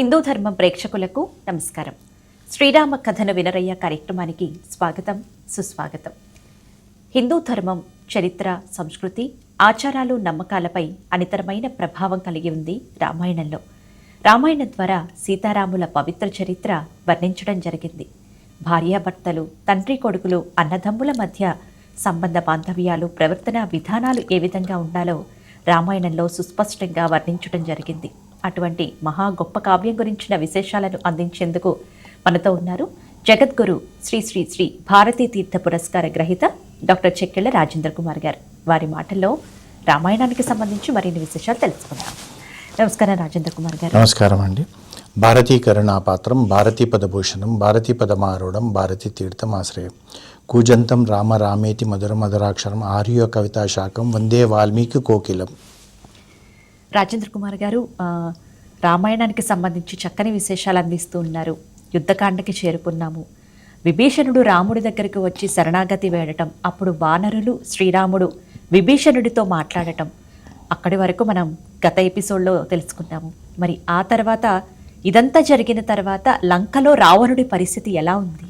హిందూ ధర్మం ప్రేక్షకులకు నమస్కారం. శ్రీరామ కథను వినరయ్య కార్యక్రమానికి స్వాగతం సుస్వాగతం. హిందూ ధర్మం చరిత్ర సంస్కృతి ఆచారాలు నమ్మకాలపై అనితరమైన ప్రభావం కలిగి ఉంది రామాయణంలో. రామాయణం ద్వారా సీతారాముల పవిత్ర చరిత్ర వర్ణించడం జరిగింది. భార్యాభర్తలు తండ్రి కొడుకులు అన్నదమ్ముల మధ్య సంబంధ బాంధవ్యాలు ప్రవర్తన విధానాలు ఏ విధంగా ఉండాలో రామాయణంలో సుస్పష్టంగా వర్ణించడం జరిగింది. అటువంటి మహా గొప్ప కావ్యం గురించిన విశేషాలను అందించేందుకు మనతో ఉన్నారు జగద్గురు శ్రీ శ్రీ శ్రీ భారతీ తీర్థ పురస్కార గ్రహీత డాక్టర్ చెక్కెళ్ళ రాజేంద్ర కుమార్ గారు. వారి మాటల్లో రామాయణానికి సంబంధించి మరిన్ని విశేషాలు తెలుసుకుందాం. నమస్కారం రాజేంద్ర కుమార్ గారు. నమస్కారం అండి. భారతీ కరుణాపాత్రం భారతీ పదభూషణం భారతీ పదమారుడం భారతీ తీర్థం ఆశ్రయం. కూజంతం రామ రామేతి మధుర మధురాక్షరం ఆర్య కవితా శాఖం వందే వాల్మీకి కోకిలం. రాజేంద్ర కుమార్ గారు రామాయణానికి సంబంధించి చక్కని విశేషాలు అందిస్తూ ఉన్నారు. యుద్ధకాండకి చేరుకున్నాము. విభీషణుడు రాముడి దగ్గరకు వచ్చి శరణాగతి వేడటం అప్పుడు వానరులు శ్రీరాముడు విభీషణుడితో మాట్లాడటం అక్కడి వరకు మనం గత ఎపిసోడ్లో తెలుసుకున్నాము. మరి ఆ తర్వాత ఇదంతా జరిగిన తర్వాత లంకలో రావణుడి పరిస్థితి ఎలా ఉంది?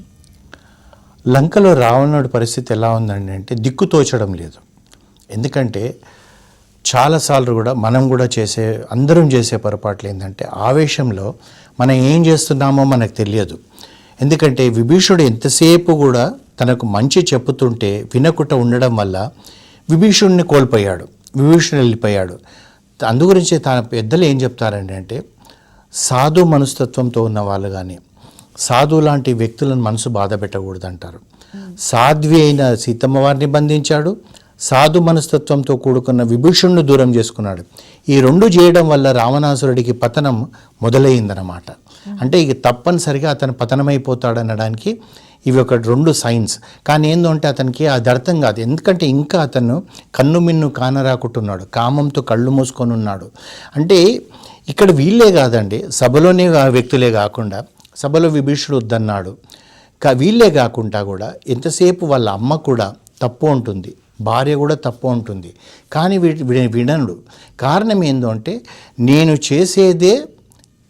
లంకలో రావణుడి పరిస్థితి ఎలా ఉందండి అంటే దిక్కు తోచడం లేదు. ఎందుకంటే చాలాసార్లు కూడా మనం కూడా చేసే అందరం చేసే పొరపాట్లు ఏంటంటే ఆవేశంలో మనం ఏం చేస్తున్నామో మనకు తెలియదు. ఎందుకంటే విభీషుడు ఎంతసేపు కూడా తనకు మంచి చెప్పుతుంటే వినకుండా ఉండడం వల్ల విభీషుడిని కోల్పోయాడు విభీషుడు వెళ్ళిపోయాడు. అందుగురించి తన పెద్దలు ఏం చెప్తారండి అంటే సాధు మనస్తత్వంతో ఉన్న వాళ్ళు కానీ సాధు లాంటి వ్యక్తులను మనసు బాధ పెట్టకూడదు అంటారు సాధ్వి అయిన సీతమ్మ వారిని బంధించాడు సాధు మనస్తత్వంతో కూడుకున్న విభీషణుడు దూరం చేసుకున్నాడు. ఈ రెండు చేయడం వల్ల రావణాసురుడికి పతనం మొదలైందన్నమాట. అంటే ఇక తప్పనిసరిగా అతను పతనమైపోతాడనడానికి ఇవి ఒక రెండు సైన్స్. కానీ ఏందంటే అతనికి అది అర్థం కాదు. ఎందుకంటే ఇంకా అతను కన్ను మిన్ను కానరాకుంటున్నాడు. కామంతో కళ్ళు మూసుకొని ఉన్నాడు. అంటే ఇక్కడ వీళ్ళే కాదండి. సభలోనే వ్యక్తులే కాకుండా సభలో విభీషుడు వద్దన్నాడు. వీళ్ళే కాకుండా కూడా ఎంతసేపు వాళ్ళ అమ్మ కూడా తప్పు ఉంటుంది భార్య కూడా తప్పు ఉంటుంది కానీ వీటి వీ- వినడు కారణం ఏందో అంటే నేను చేసేదే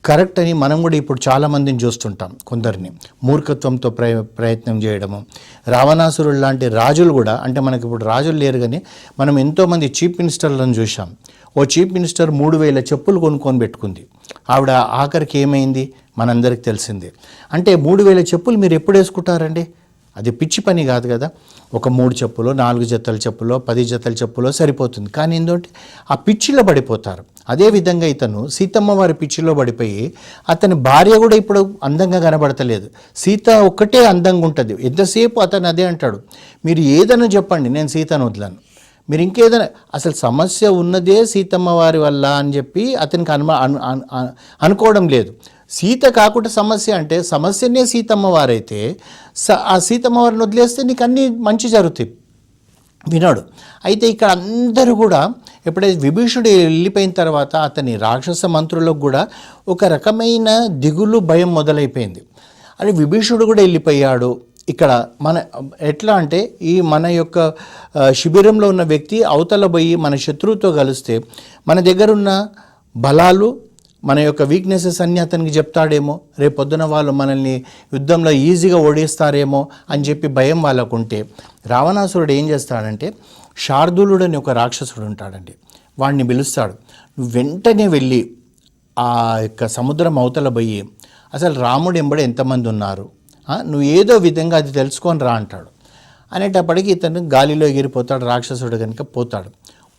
కరెక్ట్ అని మనం కూడా ఇప్పుడు చాలామందిని చూస్తుంటాం కొందరిని. మూర్ఖత్వంతో ప్రయ ప్రయత్నం చేయడము. రావణాసురుడు లాంటి రాజులు కూడా అంటే మనకి ఇప్పుడు రాజులు లేరు కానీ మనం ఎంతోమంది చీఫ్ మినిస్టర్లను చూసాం ఓ చీఫ్ మినిస్టర్ మూడు వేల చెప్పులు కొనుక్కొని పెట్టుకుంది. ఆవిడ ఆఖరికి ఏమైంది? మనందరికి తెలిసిందే. అంటే మూడు వేల చెప్పులు మీరు ఎప్పుడు వేసుకుంటారండి? అది పిచ్చి పని కాదు కదా. ఒక మూడు చెప్పులో నాలుగు జతల చెప్పులో పది జతల చెప్పులో సరిపోతుంది. కానీ ఏంటంటే ఆ పిచ్చిలో పడిపోతారు. అదేవిధంగా ఇతను సీతమ్మ వారి పిచ్చిలో పడిపోయి అతని భార్య కూడా ఇప్పుడు అందంగా కనబడతలేదు. సీత ఒక్కటే అందంగా ఉంటుంది. ఎంతసేపు అతను అదే అంటాడు. మీరు ఏదైనా చెప్పండి నేను సీతను వదలను. మీరు ఇంకేదైనా అసలు సమస్య ఉన్నదే సీతమ్మ వారి వల్ల అని చెప్పి అతనికి అనుమా అను- అనుకోవడం లేదు. సీత కాకుండా సమస్య అంటే సమస్యనే సీతమ్మ వారైతే స ఆ సీతమ్మ వారిని వదిలేస్తే నీకు అన్నీ మంచి జరుగుతాయి. వినాడు. అయితే ఇక్కడ అందరూ కూడా ఎప్పుడైతే విభీషుడు వెళ్ళిపోయిన తర్వాత అతని రాక్షస మంత్రులకు కూడా ఒక రకమైన దిగులు భయం మొదలైపోయింది. అని విభీషుడు కూడా వెళ్ళిపోయాడు. ఇక్కడ మన ఎట్లా అంటే ఈ మన యొక్క శిబిరంలో ఉన్న వ్యక్తి అవతల పోయి మన శత్రువుతో కలిస్తే మన దగ్గర ఉన్న బలాలు మన యొక్క వీక్నెసెస్ అన్నీ అతనికి చెప్తాడేమో రేపొద్దున వాళ్ళు మనల్ని యుద్ధంలో ఈజీగా ఓడిస్తారేమో అని చెప్పి భయం వాళ్ళకు ఉంటే రావణాసురుడు ఏం చేస్తాడంటే శార్దులుడు అని ఒక రాక్షసుడు ఉంటాడండి వాడిని పిలుస్తాడు. వెంటనే వెళ్ళి ఆ యొక్క సముద్రం అవతల పోయి అసలు రాముడు ఎంబడి ఎంతమంది ఉన్నారు? నువ్వు ఏదో విధంగా అది తెలుసుకొని రా అంటాడు. అనేటప్పటికి ఇతను గాలిలో ఎగిరిపోతాడు రాక్షసుడు కనుక పోతాడు.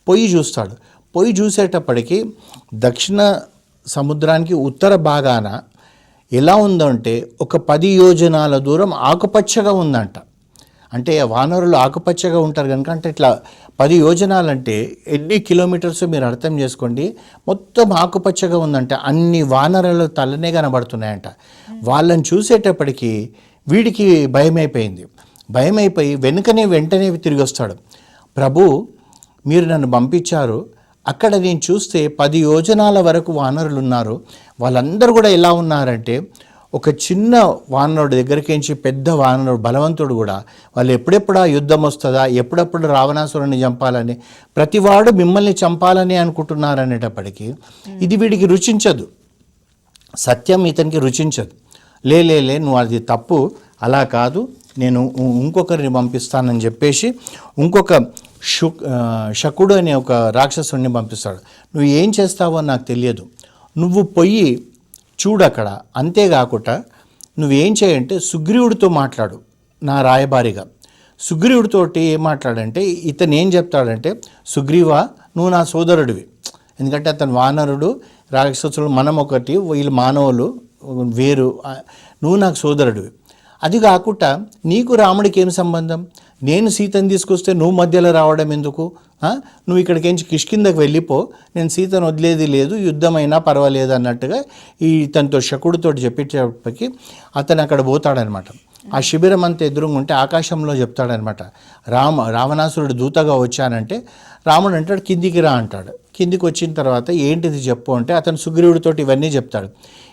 పొయ్యి చూస్తాడు. పొయ్యి చూసేటప్పటికి దక్షిణ సముద్రానికి ఉత్తర భాగాన ఎలా ఉందంటే ఒక పది యోజనాల దూరం ఆకుపచ్చగా ఉందంట. అంటే వానరులు ఆకుపచ్చగా ఉంటారు కనుక అంటే ఇట్లా పది యోజనాలంటే ఎన్ని కిలోమీటర్స్ మీరు అర్థం చేసుకోండి. మొత్తం ఆకుపచ్చగా ఉందంటే. అన్ని వానరులు తలనే కనబడుతున్నాయంట. వాళ్ళని చూసేటప్పటికి వీడికి భయమైపోయింది. భయమైపోయి వెనుకనే వెంటనే తిరిగి వస్తాడు. ప్రభు మీరు నన్ను పంపించారు. అక్కడ నేను చూస్తే పది యోజనాల వరకు వానరులు ఉన్నారు వాళ్ళందరూ కూడా ఎలా ఉన్నారంటే ఒక చిన్న వానరుడి దగ్గరికించి పెద్ద వానరుడు బలవంతుడు కూడా వాళ్ళు ఎప్పుడెప్పుడు ఆ యుద్ధం వస్తుందా ఎప్పుడెప్పుడు రావణాసురుని చంపాలని ప్రతివాడు మిమ్మల్ని చంపాలని అనుకుంటున్నారనేటప్పటికీ ఇది వీడికి రుచించదు. సత్యం ఇతనికి రుచించదు. లే లే లే నువ్వు అది తప్పు అలా కాదు నేను ఇంకొకరిని పంపిస్తానని చెప్పేసి ఇంకొక షు శకుడు అనే ఒక రాక్షసుడిని పంపిస్తాడు. నువ్వు ఏం చేస్తావో నాకు తెలియదు. నువ్వు పొయ్యి చూడు అక్కడ. అంతేకాకుండా నువ్వేం చేయంటే సుగ్రీవుడితో మాట్లాడు నా రాయబారిగా. సుగ్రీవుడితోటి ఏం మాట్లాడంటే ఇతను ఏం చెప్తాడంటే సుగ్రీవా నువ్వు నా సోదరుడివి. ఎందుకంటే అతను వానరుడు రాక్షసుడు మనం ఒకటి వీళ్ళు మానవులు వేరు నువ్వు నాకు సోదరుడివి. అది కాకుండా నీకు రాముడికి ఏం సంబంధం? నేను సీతను తీసుకొస్తే నువ్వు మధ్యలో రావడం ఎందుకు? నువ్వు ఇక్కడికించి కిష్కిందకు వెళ్ళిపో. నేను సీతను వదిలేది లేదు యుద్ధమైనా పర్వాలేదు అన్నట్టుగా ఈ తనతో శకుడితో చెప్పేటప్పటికి అతను అక్కడ పోతాడనమాట. ఆ శిబిరం అంతా ఎదురుగా ఉంటే ఆకాశంలో చెప్తాడనమాట. రామ రావణాసురుడు దూతగా వచ్చానంటే రాముడు అంటాడు కిందికి రా అంటాడు. కిందికి వచ్చిన తర్వాత ఏంటిది చెప్పు అంటే అతను సుగ్రీవుడితో ఇవన్నీ చెప్తాడు.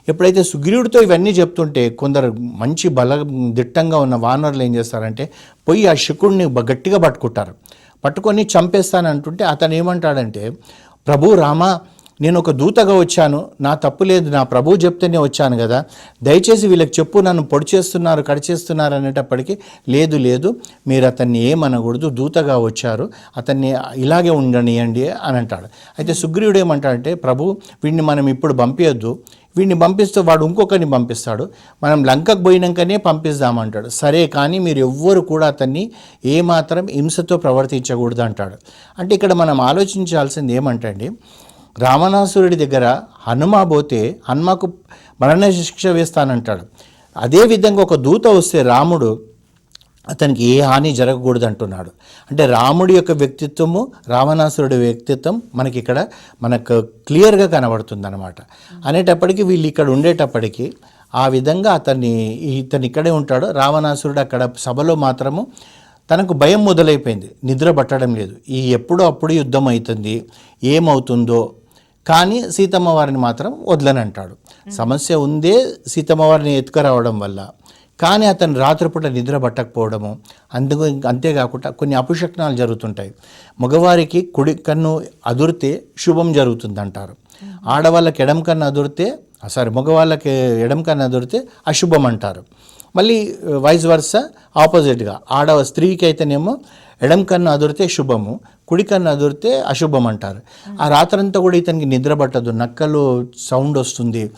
ఎప్పుడైతే సుగ్రీవుడితో ఇవన్నీ చెప్తుంటే కొందరు మంచి బల దిట్టంగా ఉన్న వానరులు ఏం చేస్తారంటే పోయి ఆ శకుడిని గట్టిగా పట్టుకుంటారు. పట్టుకొని చంపేస్తానంటుంటే అతను ఏమంటాడంటే ప్రభు రామా నేను ఒక దూతగా వచ్చాను. నా తప్పు లేదు. నా ప్రభువు చెప్తేనే వచ్చాను కదా. దయచేసి వీళ్ళకి చెప్పు. నన్ను పొడి చేస్తున్నారు కడిచేస్తున్నారు అనేటప్పటికీ లేదు లేదు. మీరు అతన్ని ఏమనకూడదు. దూతగా వచ్చారు. అతన్ని ఇలాగే ఉండనియండి అని అంటాడు. అయితే సుగ్రీవుడు ఏమంటాడంటే ప్రభు వీడిని మనం ఇప్పుడు పంపించొద్దు వీడిని పంపిస్తే వాడు ఇంకొకరిని పంపిస్తాడు. మనం లంకకు పోయినాకనే పంపిస్తామంటాడు. సరే కానీ మీరు ఎవ్వరు కూడా అతన్ని ఏమాత్రం హింసతో ప్రవర్తించకూడదు అంటాడు. అంటే ఇక్కడ మనం ఆలోచించాల్సింది ఏమంటే రావణాసురుడి దగ్గర హనుమ పోతే హనుమకు మరణ శిక్ష వేస్తానంటాడు అదేవిధంగా ఒక దూత వస్తే రాముడు అతనికి ఏ హాని జరగకూడదు అంటున్నాడు అంటే రాముడి యొక్క వ్యక్తిత్వము రావణాసురుడి వ్యక్తిత్వం మనకి ఇక్కడ మనకు క్లియర్గా కనబడుతుంది అనమాట అనేటప్పటికీ వీళ్ళు ఇక్కడ ఉండేటప్పటికీ ఆ విధంగా అతన్ని ఇతను ఇక్కడే ఉంటాడు. రావణాసురుడు అక్కడ సభలో మాత్రము తనకు భయం మొదలైపోయింది. నిద్ర పట్టడం లేదు. ఈ ఎప్పుడో అప్పుడు యుద్ధం అవుతుంది ఏమవుతుందో? కానీ సీతమ్మ వారిని మాత్రం వదలనంటాడు సమస్య ఉందే సీతమ్మ వారిని ఎత్తుకురావడం వల్ల. కానీ అతను రాత్రిపూట నిద్ర పట్టకపోవడము అందుకు అంతేకాకుండా కొన్ని అపశక్నాలు జరుగుతుంటాయి. మగవారికి కుడి కన్ను అదురితే శుభం జరుగుతుంది అంటారు ఆడవాళ్ళకి ఎడం కన్ను అదురితే సారీ మగవాళ్ళకి ఎడం కన్ను అదురితే అశుభం అంటారు. మళ్ళీ వైస్ వర్స ఆపోజిట్గా ఆడ స్త్రీకి అయితేనేమో ఎడం కన్ను అదురితే శుభము కుడి కన్ను అదురితే అశుభం అంటారు. ఆ రాత్రంతా కూడా ఇతనికి నిద్ర పట్టదు నక్కలు సౌండ్ వస్తుంది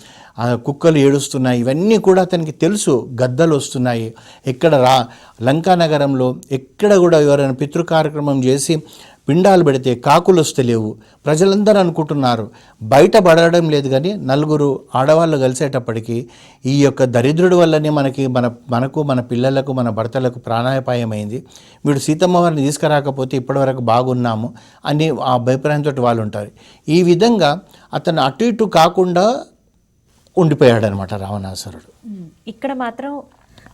కుక్కలు ఏడుస్తున్నాయి ఇవన్నీ కూడా అతనికి తెలుసు గద్దలు వస్తున్నాయి. ఎక్కడ రా లంకా నగరంలో ఎక్కడ కూడా ఎవరైనా పితృ కార్యక్రమం చేసి పిండాలు పెడితే కాకులు వస్తలేవు ప్రజలందరూ అనుకుంటున్నారు బయట పడడం లేదు కానీ నలుగురు ఆడవాళ్ళు కలిసేటప్పటికీ ఈ యొక్క దరిద్రుడి వల్లనే మనకి మన మనకు మన పిల్లలకు మన భర్తలకు ప్రాణాపాయమైంది. వీడు సీతమ్మ వారిని తీసుకురాకపోతే ఇప్పటివరకు బాగున్నాము అని ఆ అభిప్రాయంతో వాళ్ళు ఉంటారు. ఈ విధంగా అతను అటు ఇటు కాకుండా ఉండిపోయాడనమాట రావణాసురుడు. ఇక్కడ మాత్రం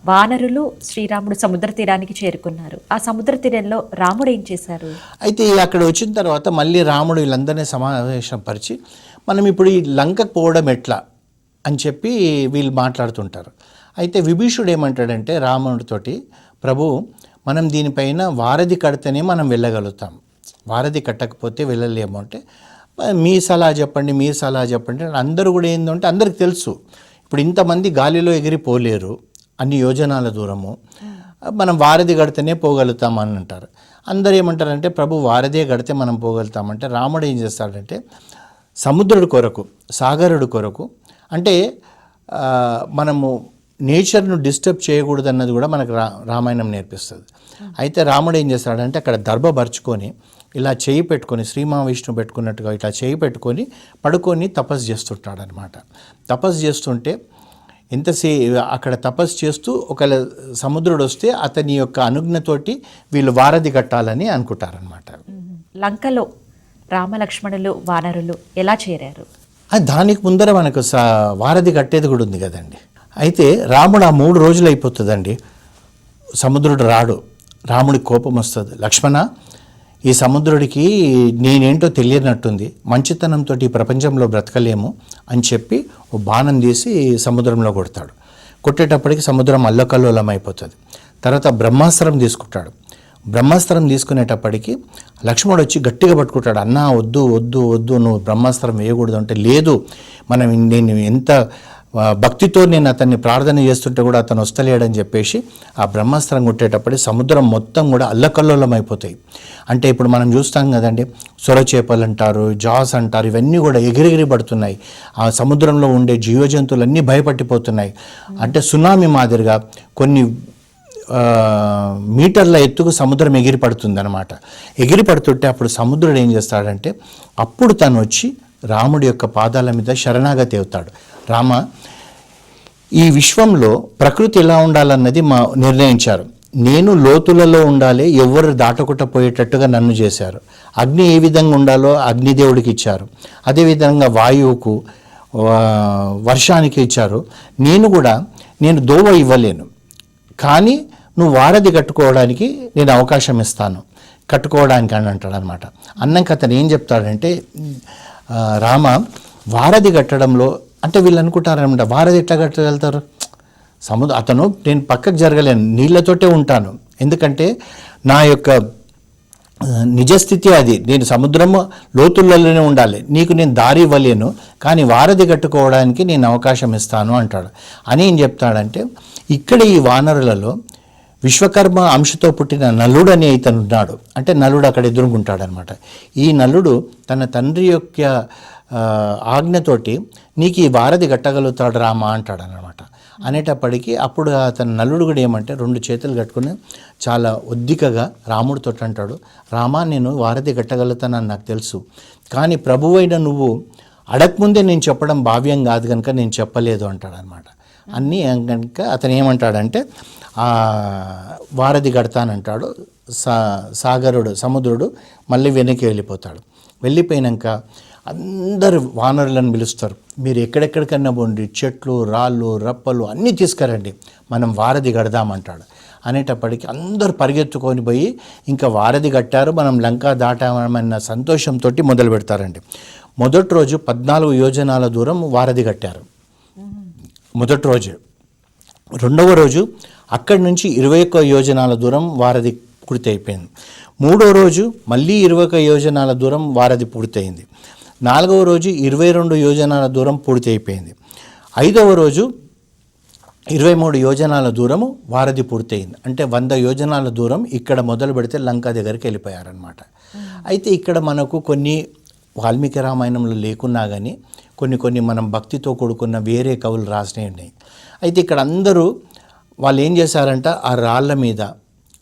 వానరులు శ్రీరాముడు సముద్ర తీరానికి చేరుకున్నారు. ఆ సముద్ర తీరంలో రాముడు ఏం చేశారు? అయితే అక్కడ వచ్చిన తర్వాత మళ్ళీ రాముడు వీళ్ళందరినీ సమావేశం పరిచి మనం ఇప్పుడు ఈ లంకకు పోవడం ఎట్లా? అని చెప్పి వీళ్ళు మాట్లాడుతుంటారు. అయితే విభీషుడు ఏమంటాడంటే రాముడితోటి ప్రభు మనం దీనిపైన వారధి కడితేనే మనం వెళ్ళగలుగుతాం. వారధి కట్టకపోతే వెళ్ళలేము అంటే మీ సలహా చెప్పండి మీ సలహా చెప్పండి అందరూ కూడా ఏంటంటే అందరికి తెలుసు. ఇప్పుడు ఇంతమంది గాలిలో ఎగిరిపోలేరు. అన్ని యోజనాల దూరము. మనం వారధి కడితేనే పోగలుగుతాం అని అంటారు. అందరు ఏమంటారంటే ప్రభు వారదే కడితే మనం పోగలుగుతామంటే రాముడు ఏం చేస్తాడంటే సముద్రుడి కొరకు సాగరుడు కొరకు అంటే మనము నేచర్ను డిస్టర్బ్ చేయకూడదు అన్నది కూడా మనకు రా రామాయణం నేర్పిస్తుంది. అయితే రాముడు ఏం చేస్తాడంటే అక్కడ దర్భపరుచుకొని ఇలా చేయి పెట్టుకొని శ్రీ మహావిష్ణు పెట్టుకున్నట్టుగా ఇట్లా చేయి పెట్టుకొని పడుకొని తపస్సు చేస్తుంటాడనమాట తపస్సు చేస్తుంటే ఎంతసే అక్కడ తపస్సు చేస్తూ ఒకవేళ సముద్రుడు వస్తే అతని యొక్క అనుజ్ఞతోటి వీళ్ళు వారధి కట్టాలని అనుకుంటారనమాట లంకలో రామలక్ష్మణులు వానరులు ఎలా చేరారు? అది దానికి ముందర మనకు స వారధి కట్టేది కూడా ఉంది కదండి. అయితే రాముడు ఆ మూడు రోజులు అయిపోతుందండి. సముద్రుడు రాడు. రాముడికి కోపం వస్తుంది. లక్ష్మణ ఈ సముద్రుడికి నేనేంటో తెలియనట్టుంది. మంచితనంతో ఈ ప్రపంచంలో బ్రతకలేము అని చెప్పి ఓ బాణం తీసి సముద్రంలో కొడతాడు. కొట్టేటప్పటికి సముద్రం అల్లకల్లోలం అయిపోతుంది తర్వాత బ్రహ్మాస్త్రం తీసుకుంటాడు. బ్రహ్మాస్త్రం తీసుకునేటప్పటికి లక్ష్మణుడు వచ్చి గట్టిగా పట్టుకుంటాడు. అన్నా వద్దు వద్దు వద్దు నువ్వు బ్రహ్మాస్త్రం వేయకూడదు అంటే లేదు మనం నేను ఎంత భక్తితో నేను అతన్ని ప్రార్థన చేస్తుంటే కూడా అతను వస్తలేడని చెప్పేసి ఆ బ్రహ్మాస్త్రం కొట్టేటప్పుడు సముద్రం మొత్తం కూడా అల్లకల్లోలం అయిపోతాయి అంటే ఇప్పుడు మనం చూస్తాం కదండి సొరచేపలు అంటారు జాస్ అంటారు ఇవన్నీ కూడా ఎగిరెగిరి పడుతున్నాయి. ఆ సముద్రంలో ఉండే జీవజంతువులన్నీ భయపట్టిపోతున్నాయి. అంటే సునామీ మాదిరిగా కొన్ని మీటర్ల ఎత్తుకు సముద్రం ఎగిరి పడుతుంది అనమాట ఎగిరి పడుతుంటే అప్పుడు సముద్రుడు ఏం చేస్తాడంటే అప్పుడు తను వచ్చి రాముడి యొక్క పాదాల మీద శరణాగతి అవుతాడు. రామ ఈ విశ్వంలో ప్రకృతి ఎలా ఉండాలన్నది మా నిర్ణయించారు. నేను లోతులలో ఉండాలి ఎవరు దాటకుండా పోయేటట్టుగా నన్ను చేశారు. అగ్ని ఏ విధంగా ఉండాలో అగ్నిదేవుడికి ఇచ్చారు. అదేవిధంగా వాయువుకు వర్షానికి ఇచ్చారు. నేను కూడా నేను దోవ ఇవ్వలేను. కానీ నువ్వు వారధి కట్టుకోవడానికి నేను అవకాశం ఇస్తాను. కట్టుకోవడానికి అని అంటాడు అనమాట అన్నాక అతను ఏం చెప్తాడంటే రామ వారధి కట్టడంలో అంటే వీళ్ళు అనుకుంటారనమాట వారది ఎట్లా కట్టగలుగుతారు? సముద్ర అతను నేను పక్కకు జరగలేను నీళ్ళతోటే ఉంటాను. ఎందుకంటే నా యొక్క నిజస్థితి అది. నేను సముద్రము లోతులలోనే ఉండాలి. నీకు నేను దారి ఇవ్వలేను కానీ వారధి కట్టుకోవడానికి నేను అవకాశం ఇస్తాను అంటాడు. అని ఏం చెప్తాడంటే ఇక్కడ ఈ వానరులలో విశ్వకర్మ అంశతో పుట్టిన నలుడు అని ఇతను ఉన్నాడు. అంటే నలుడు అక్కడ ఎదురుకుంటాడనమాట ఈ నలుడు తన తండ్రి యొక్క ఆజ్ఞతోటి నీకు ఈ వారధి కట్టగలుగుతాడు రామా అంటాడనమాట అనేటప్పటికీ అప్పుడు అతను నలుడు కూడా ఏమంటే రెండు చేతులు కట్టుకుని చాలా ఒద్దికగా రాముడితో అంటాడు రామా నేను వారధి కట్టగలుగుతానని నాకు తెలుసు. కానీ ప్రభువైన నువ్వు అడగముందే నేను చెప్పడం భావ్యం కాదు కనుక నేను చెప్పలేదు అంటాడు అనమాట అన్నీ కనుక అతను ఏమంటాడంటే వారధి కడతానంటాడు సా సాగరుడు సముద్రుడు మళ్ళీ వెనక్కి వెళ్ళిపోతాడు. వెళ్ళిపోయినాక అందరు వానరులను పిలుస్తారు. మీరు ఎక్కడెక్కడికన్నా పోండి చెట్లు రాళ్ళు రప్పలు అన్నీ తీసుకురండి. మనం వారధి కడదామంటాడు. అనేటప్పటికీ అందరూ పరిగెత్తుకొని పోయి ఇంకా వారధి కట్టారు మనం లంక దాటామన్న సంతోషంతో మొదలు పెడతారండి. మొదటి రోజు పద్నాలుగు యోజనాల దూరం వారధి కట్టారు. మొదటి రోజు. రెండవ రోజు అక్కడి నుంచి ఇరవై ఒక్క యోజనాల దూరం వారధి పూర్తి అయిపోయింది మూడో రోజు మళ్ళీ ఇరవై ఒక్క యోజనాల దూరం వారధి పూర్తయింది. నాలుగవ రోజు ఇరవై రెండు యోజనాల దూరం పూర్తి అయిపోయింది. ఐదవ రోజు ఇరవై మూడు యోజనాల దూరము వారధి పూర్తయింది. అంటే వంద యోజనాల దూరం ఇక్కడ మొదలు పెడితే లంక దగ్గరికి వెళ్ళిపోయారనమాట అయితే ఇక్కడ మనకు కొన్ని వాల్మీకి రామాయణంలో లేకున్నా కానీ కొన్ని కొన్ని మనం భక్తితో కూడుకున్న వేరే కవులు రాసినవి ఉన్నాయి. అయితే ఇక్కడ అందరూ వాళ్ళు ఏం చేశారంట? ఆ రాళ్ళ మీద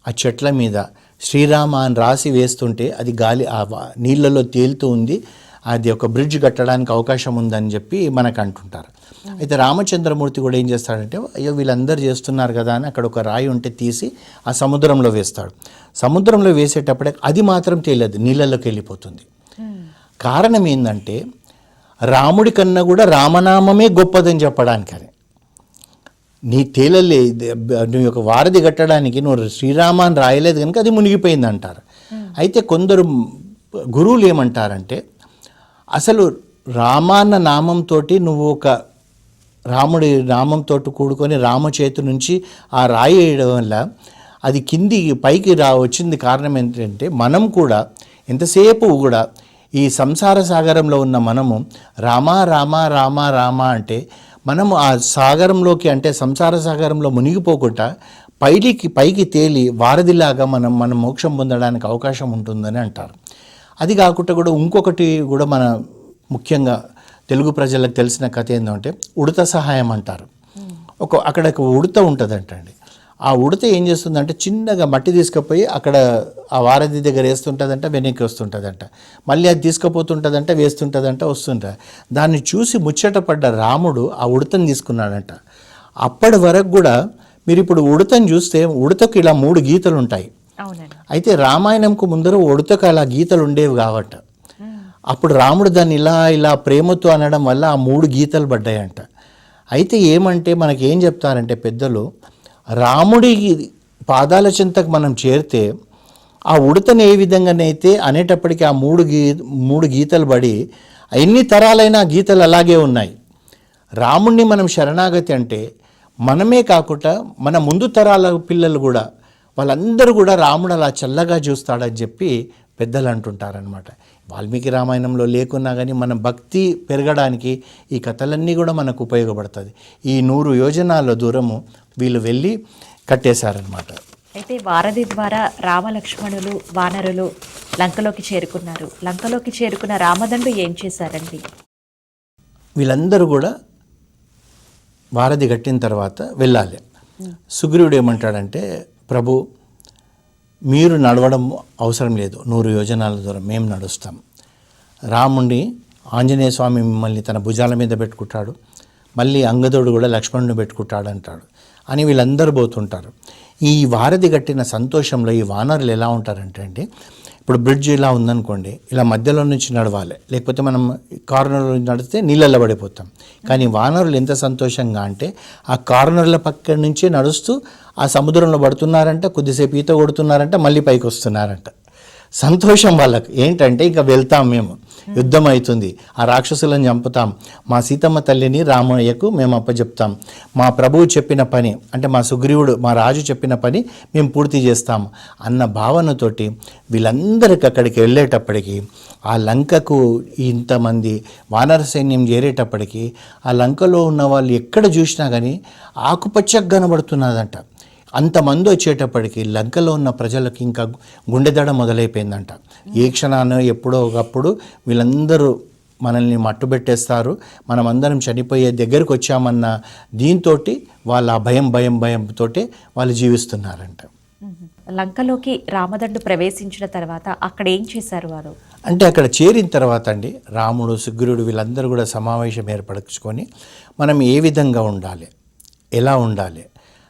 ఆ చెట్ల మీద శ్రీరామ అని రాసి వేస్తుంటే అది గాలి ఆ నీళ్ళలో తేలుతూ ఉంది. అది ఒక బ్రిడ్జ్ కట్టడానికి అవకాశం ఉందని చెప్పి మనకు అంటుంటారు అయితే రామచంద్రమూర్తి కూడా ఏం చేస్తాడంటే అయ్యో వీళ్ళందరూ చేస్తున్నారు కదా అని అక్కడ ఒక రాయి ఉంటే తీసి ఆ సముద్రంలో వేస్తాడు. సముద్రంలో వేసేటప్పుడే అది మాత్రం తేలదు నీళ్ళలోకి వెళ్ళిపోతుంది. కారణం ఏంటంటే రాముడి కన్నా కూడా రామనామమే గొప్పదని చెప్పడానికి అది. నీ తేలలే నువ్వు ఒక వారధి కట్టడానికి నువ్వు శ్రీరామ అని రాయలేదు కనుక అది మునిగిపోయింది అంటారు అయితే కొందరు గురువులు ఏమంటారంటే అసలు రామాన్న నామంతో నువ్వు ఒక రాముడి నామంతో కూడుకొని రామ చేతి నుంచి ఆ రాయి వేయడం వల్ల అది కింది పైకి రా వచ్చింది కారణం ఏంటంటే మనం కూడా ఎంతసేపు కూడా ఈ సంసార సాగరంలో ఉన్న మనము రామ రామ రామ రామ అంటే మనము ఆ సాగరంలోకి అంటే సంసార సాగరంలో మునిగిపోకుండా పైకి పైకి తేలి వారధిలాగా మనం మన మోక్షం పొందడానికి అవకాశం ఉంటుందని అంటారు. అది కాకుండా కూడా ఇంకొకటి కూడా మన ముఖ్యంగా తెలుగు ప్రజలకు తెలిసిన కథ ఏంటంటే ఉడత సహాయం అంటారు. ఒక అక్కడ ఉడత ఉంటుందంటండి. ఆ ఉడత ఏం చేస్తుందంటే చిన్నగా మట్టి తీసుకుపోయి అక్కడ ఆ వారధి దగ్గర వేస్తుంటుందంట వెనక్కి వస్తుంటుందంట. మళ్ళీ అది తీసుకుపోతుంటుందంట వేస్తుంటుందంట వస్తుంట. దాన్ని చూసి ముచ్చటపడ్డ రాముడు ఆ ఉడతను తీసుకున్నాడంట. అప్పటి వరకు కూడా మీరు ఇప్పుడు ఉడతను చూస్తే ఉడతకు ఇలా మూడు గీతలు ఉంటాయి. అయితే రామాయణంకు ముందర ఒడుతకు అలా గీతలు ఉండేవి కాబట్ట అప్పుడు రాముడు దాన్ని ఇలా ఇలా ప్రేమతో అనడం వల్ల ఆ మూడు గీతలు పడ్డాయంట. అయితే ఏమంటే మనకి ఏం చెప్తారంటే పెద్దలు రాముడి పాదాల చింతకు మనం చేరితే ఆ ఉడతను ఏ విధంగానైతే అనేటప్పటికీ ఆ మూడు గీ మూడు గీతలు పడి ఎన్ని తరాలైనా గీతలు అలాగే ఉన్నాయి. రాముణ్ణి మనం శరణాగతి అంటే మనమే కాకుండా మన ముందు తరాల పిల్లలు కూడా వాళ్ళందరూ కూడా రాముడు అలా చల్లగా చూస్తాడని చెప్పి పెద్దలు అంటుంటారనమాట వాల్మీకి రామాయణంలో లేకున్నా కానీ మన భక్తి పెరగడానికి ఈ కథలన్నీ కూడా మనకు ఉపయోగపడుతుంది ఈ నూరు యోజనాల దూరము వీళ్ళు వెళ్ళి కట్టేశారనమాట అయితే వారధి ద్వారా రామలక్ష్మణులు వానరులు లంకలోకి చేరుకున్నారు. లంకలోకి చేరుకున్న రామదండు ఏం చేశారండి? వీళ్ళందరూ కూడా వారధి కట్టిన తర్వాత వెళ్ళాలి. సుగ్రీవుడు ఏమంటాడంటే ప్రభు మీరు నడవడం అవసరం లేదు. నూరు యోజనాల దూరం మేము నడుస్తాం. రాముండి ఆంజనేయ స్వామి మిమ్మల్ని తన భుజాల మీద పెట్టుకుంటాడు. మళ్ళీ అంగదుడు కూడా లక్ష్మణుని పెట్టుకుంటాడు అంటాడు అని వీళ్ళందరూ పోతుంటారు. ఈ వారధి కట్టిన సంతోషంలో ఈ వానరులు ఎలా ఉంటారంటే అండి ఇప్పుడు బ్రిడ్జ్ ఇలా ఉందనుకోండి ఇలా మధ్యలో నుంచి నడవాలి. లేకపోతే మనం కార్నర్ నుంచి నడిస్తే నీళ్ళల్లో పడిపోతాం. కానీ వానరులు ఎంత సంతోషంగా అంటే ఆ కార్నర్ల పక్క నుంచే నడుస్తూ ఆ సముద్రంలో పడుతున్నారంట కొద్దిసేపు ఈత కొడుతున్నారంట మళ్ళీ పైకి వస్తున్నారంట. సంతోషం వాళ్ళకు. ఏంటంటే ఇంకా వెళ్తాం మేము. యుద్ధం అవుతుంది. ఆ రాక్షసులను చంపుతాం. మా సీతమ్మ తల్లిని రామయ్యకు మేము అప్పచెప్తాం మా ప్రభువు చెప్పిన పని అంటే మా సుగ్రీవుడు మా రాజు చెప్పిన పని మేము పూర్తి చేస్తాం అన్న భావనతోటి వీళ్ళందరికీ అక్కడికి వెళ్ళేటప్పటికి ఆ లంకకు ఇంతమంది వానర సైన్యం చేరేటప్పటికి ఆ లంకలో ఉన్న వాళ్ళు ఎక్కడ చూసినా కానీ ఆకుపచ్చగా కనబడుతున్నదంట. అంతమంది వచ్చేటప్పటికి లంకలో ఉన్న ప్రజలకు ఇంకా గుండెదడ మొదలైపోయిందంట. ఏ క్షణాన ఎప్పుడో ఒకప్పుడు వీళ్ళందరూ మనల్ని మట్టుబెట్టేస్తారు. మనమందరం చనిపోయే దగ్గరికి వచ్చామన్న దీంతో వాళ్ళ ఆ భయం భయం భయంతో వాళ్ళు జీవిస్తున్నారంట. లంకలోకి రామదండు ప్రవేశించిన తర్వాత అక్కడ ఏం చేశారు వారు? అంటే అక్కడ చేరిన తర్వాత అండి రాముడు సుగ్రీవుడు వీళ్ళందరూ కూడా సమావేశం ఏర్పరచుకొని మనం ఏ విధంగా ఉండాలి ఎలా ఉండాలి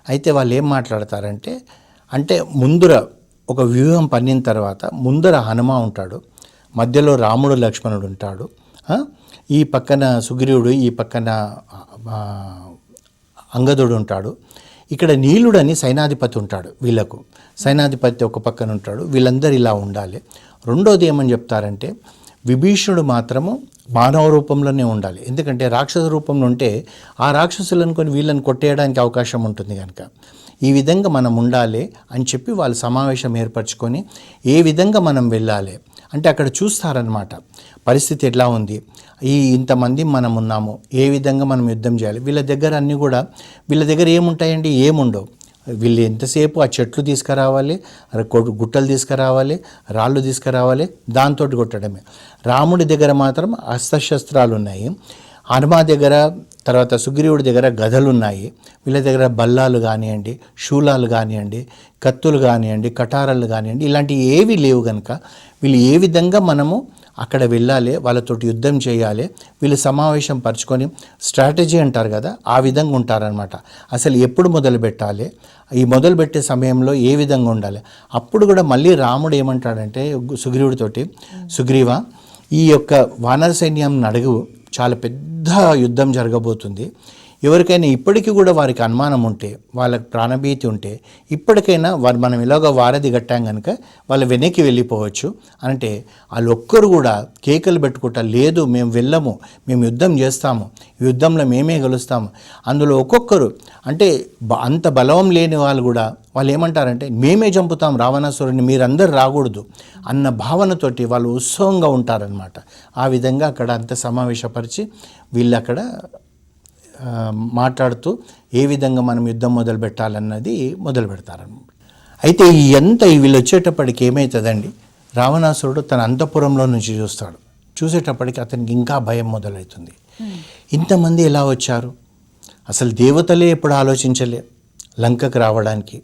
అయితే వాళ్ళు ఏం మాట్లాడతారంటే అంటే ముందర ఒక వ్యూహం పన్నిన తర్వాత ముందర హనుమ ఉంటాడు మధ్యలో రాముడు లక్ష్మణుడు ఉంటాడు ఈ పక్కన సుగ్రీవుడు ఈ పక్కన అంగదుడు ఉంటాడు ఇక్కడ నీలుడని సైనాధిపతి ఉంటాడు వీళ్ళకు. సైనాధిపతి ఒక పక్కన ఉంటాడు వీళ్ళందరూ ఇలా ఉండాలి. రెండోది ఏమని చెప్తారంటే విభీషణుడు మాత్రము మానవ రూపంలోనే ఉండాలి. ఎందుకంటే రాక్షస రూపంలో ఉంటే ఆ రాక్షసులను కొని వీళ్ళని కొట్టేయడానికి అవకాశం ఉంటుంది కనుక. ఈ విధంగా మనం ఉండాలి అని చెప్పి వాళ్ళు సమావేశం ఏర్పరచుకొని ఏ విధంగా మనం వెళ్ళాలి అంటే అక్కడ చూస్తారనమాట పరిస్థితి ఎట్లా ఉంది? ఈ ఇంతమంది మనం ఉన్నాము ఏ విధంగా మనం యుద్ధం చేయాలి? వీళ్ళ దగ్గర అన్నీ కూడా వీళ్ళ దగ్గర ఏముంటాయండి? ఏముండవు. వీళ్ళు ఎంతసేపు ఆ చెట్లు తీసుకురావాలి గుట్టలు తీసుకురావాలి రాళ్ళు తీసుకురావాలి దాంతో కొట్టడమే. రాముడి దగ్గర మాత్రం అస్త్రశస్త్రాలు ఉన్నాయి హనుమ దగ్గర తర్వాత సుగ్రీవుడి దగ్గర గదలు ఉన్నాయి వీళ్ళ దగ్గర బల్లాలు కానివ్వండి శూలాలు కానివ్వండి కత్తులు కానివ్వండి కటారాలు కానివ్వండి ఇలాంటివి ఏవి లేవు కనుక వీళ్ళు ఏ విధంగా మనము అక్కడ వెళ్ళాలి వాళ్ళతోటి యుద్ధం చేయాలి వీళ్ళు సమావేశం పరుచుకొని స్ట్రాటజీ అంటారు కదా ఆ విధంగా ఉంటారనమాట అసలు ఎప్పుడు మొదలు పెట్టాలి? ఈ మొదలు పెట్టే సమయంలో ఏ విధంగా ఉండాలి? అప్పుడు కూడా మళ్ళీ రాముడు ఏమంటాడంటే సుగ్రీవుడితోటి సుగ్రీవ ఈ యొక్క వానర సైన్యం నడుగు చాలా పెద్ద యుద్ధం జరగబోతుంది. ఎవరికైనా ఇప్పటికీ కూడా వారికి అనుమానం ఉంటే వాళ్ళకి ప్రాణభీతి ఉంటే ఇప్పటికైనా వారు మనం ఇలాగ వారధి కట్టాం కనుక వాళ్ళు వెనక్కి వెళ్ళిపోవచ్చు. అంటే వాళ్ళు ఒక్కరు కూడా కేకలు పెట్టుకుంటా లేదు మేము వెళ్ళము మేము యుద్ధం చేస్తాము యుద్ధంలో మేమే గెలుస్తాము. అందులో ఒక్కొక్కరు అంటే బ- అంత బలవం లేని వాళ్ళు కూడా వాళ్ళు ఏమంటారంటే మేమే చంపుతాం రావణాసురుడిని మీరందరూ రాకూడదు అన్న భావనతోటి వాళ్ళు ఉత్సవంగా ఉంటారనమాట ఆ విధంగా అక్కడ అంత సమావేశపరిచి వీళ్ళు అక్కడ మాట్లాడుతూ ఏ విధంగా మనం యుద్ధం మొదలు పెట్టాలన్నది మొదలు పెడతారనమాట అయితే ఈ ఎంత వీళ్ళు వచ్చేటప్పటికి ఏమవుతుందండి రావణాసురుడు తన అంతఃపురంలో నుంచి చూస్తాడు. చూసేటప్పటికి అతనికి ఇంకా భయం మొదలవుతుంది. ఇంతమంది ఎలా వచ్చారు? అసలు దేవతలే ఎప్పుడు ఆలోచించలే లంకకు రావడానికి.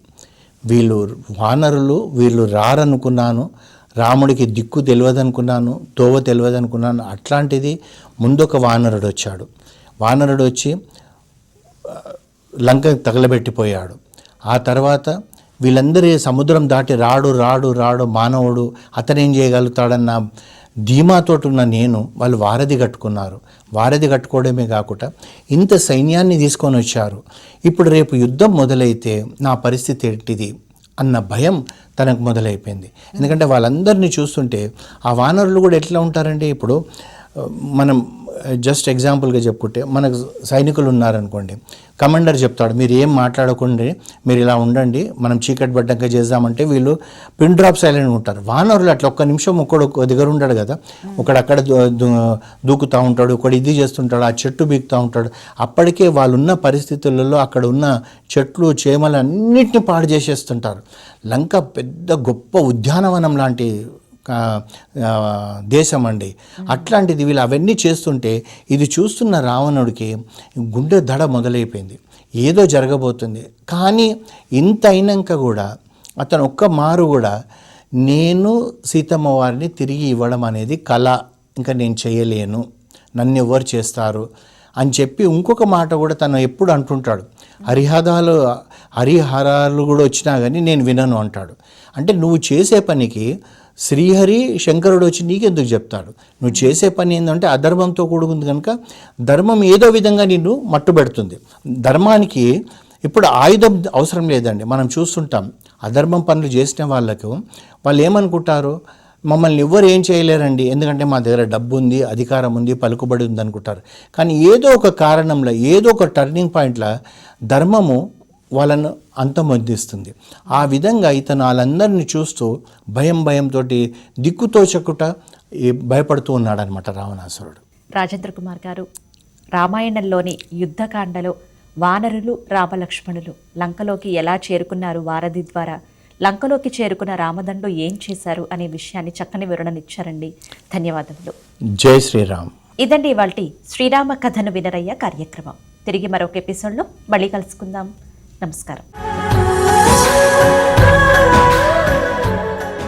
వీళ్ళు వానరులు వీళ్ళు రారనుకున్నాను రాముడికి దిక్కు తెలియదనుకున్నాను తోవ తెలియదనుకున్నాను అట్లాంటిది ముందొక వానరుడు వచ్చాడు. వానరుడు వచ్చి లంక తగలబెట్టిపోయాడు. ఆ తర్వాత వీళ్ళందరి సముద్రం దాటి రాడు రాడు రాడు మానవుడు అతనేం చేయగలుగుతాడన్న ధీమాతోటి ఉన్న నేను వాళ్ళు వారధి కట్టుకున్నారు. వారధి కట్టుకోవడమే కాకుండా ఇంత సైన్యాన్ని తీసుకొని వచ్చారు. ఇప్పుడు రేపు యుద్ధం మొదలైతే నా పరిస్థితి ఏంటిది అన్న భయం తనకు మొదలైపోయింది. ఎందుకంటే వాళ్ళందరినీ చూస్తుంటే ఆ వానరులు కూడా ఎట్లా ఉంటారంటే ఇప్పుడు మనం uh, జస్ట్ ఎగ్జాంపుల్గా చెప్పుకుంటే మనకు సైనికులు ఉన్నారనుకోండి కమాండర్ చెప్తాడు మీరు ఏం మాట్లాడకుండా మీరు ఇలా ఉండండి మనం చీకటి పడ్డాక చేద్దామంటే వీళ్ళు పిన్ డ్రాప్ సైలెంట్ ఉంటారు. వానరులు అట్లా ఒక్క నిమిషం ఒకడు ఒక దగ్గర ఉండడు కదా ఒకడు అక్కడ uh, దూకుతూ ఉంటాడు ఒకడు ఇది చేస్తుంటాడు ఆ చెట్టు బీకుతూ ఉంటాడు. అప్పటికే వాళ్ళున్న పరిస్థితులలో అక్కడ ఉన్న చెట్లు చేమలు అన్నిటిని పాడు చేసేస్తుంటారు. లంక పెద్ద గొప్ప ఉద్యానవనం లాంటి దేశం అండి. అట్లాంటిది వీళ్ళు అవన్నీ చేస్తుంటే ఇది చూస్తున్న రావణుడికి గుండె దడ మొదలైపోయింది. ఏదో జరగబోతుంది. కానీ ఇంత అయినాక కూడా అతను ఒక్క మారు కూడా నేను సీతమ్మ వారిని తిరిగి ఇవ్వడం అనేది కళ ఇంకా నేను చేయలేను. నన్ను ఎవరు చేస్తారు? అని చెప్పి ఇంకొక మాట కూడా తను ఎప్పుడు అంటుంటాడు. హరిహదాలు హరిహరాలు కూడా వచ్చినా కానీ నేను వినను అంటాడు. అంటే నువ్వు చేసే పనికి శ్రీహరి శంకరుడు వచ్చి నీకెందుకు చెప్తాడు? నువ్వు చేసే పని ఏంటంటే అధర్మంతో కూడుకుంది కనుక ధర్మం ఏదో విధంగా నిన్ను మట్టుబెడుతుంది. ధర్మానికి ఇప్పుడు ఆయుధం అవసరం లేదండి. మనం చూస్తుంటాం అధర్మం పనులు చేసిన వాళ్ళకు వాళ్ళు ఏమనుకుంటారు? మమ్మల్ని ఎవ్వరు ఏం చేయలేరండి. ఎందుకంటే మా దగ్గర డబ్బు ఉంది అధికారం ఉంది పలుకుబడి ఉంది అనుకుంటారు కానీ ఏదో ఒక కారణంలో ఏదో ఒక టర్నింగ్ పాయింట్లో ధర్మము వాళ్ళను అంతమొందిస్తుంది. ఆ విధంగా ఇతను వాళ్ళందరినీ చూస్తూ భయం భయంతో దిక్కుతోచకుట భయపడుతూ ఉన్నాడనమాట రావణాసురుడు. రాజేంద్ర కుమార్ గారు రామాయణంలోని యుద్ధకాండలో వానరులు రామలక్ష్మణులు లంకలోకి ఎలా చేరుకున్నారు? వారధి ద్వారా లంకలోకి చేరుకున్న రామదండు ఏం చేశారు? అనే విషయాన్ని చక్కని వివరణనిచ్చారండి ధన్యవాదములు. జై శ్రీరామ్. ఇదండి ఇవాళ శ్రీరామ కథను వినరయ్య కార్యక్రమం. తిరిగి మరొక ఎపిసోడ్లో మళ్ళీ కలుసుకుందాం. నమస్కారం.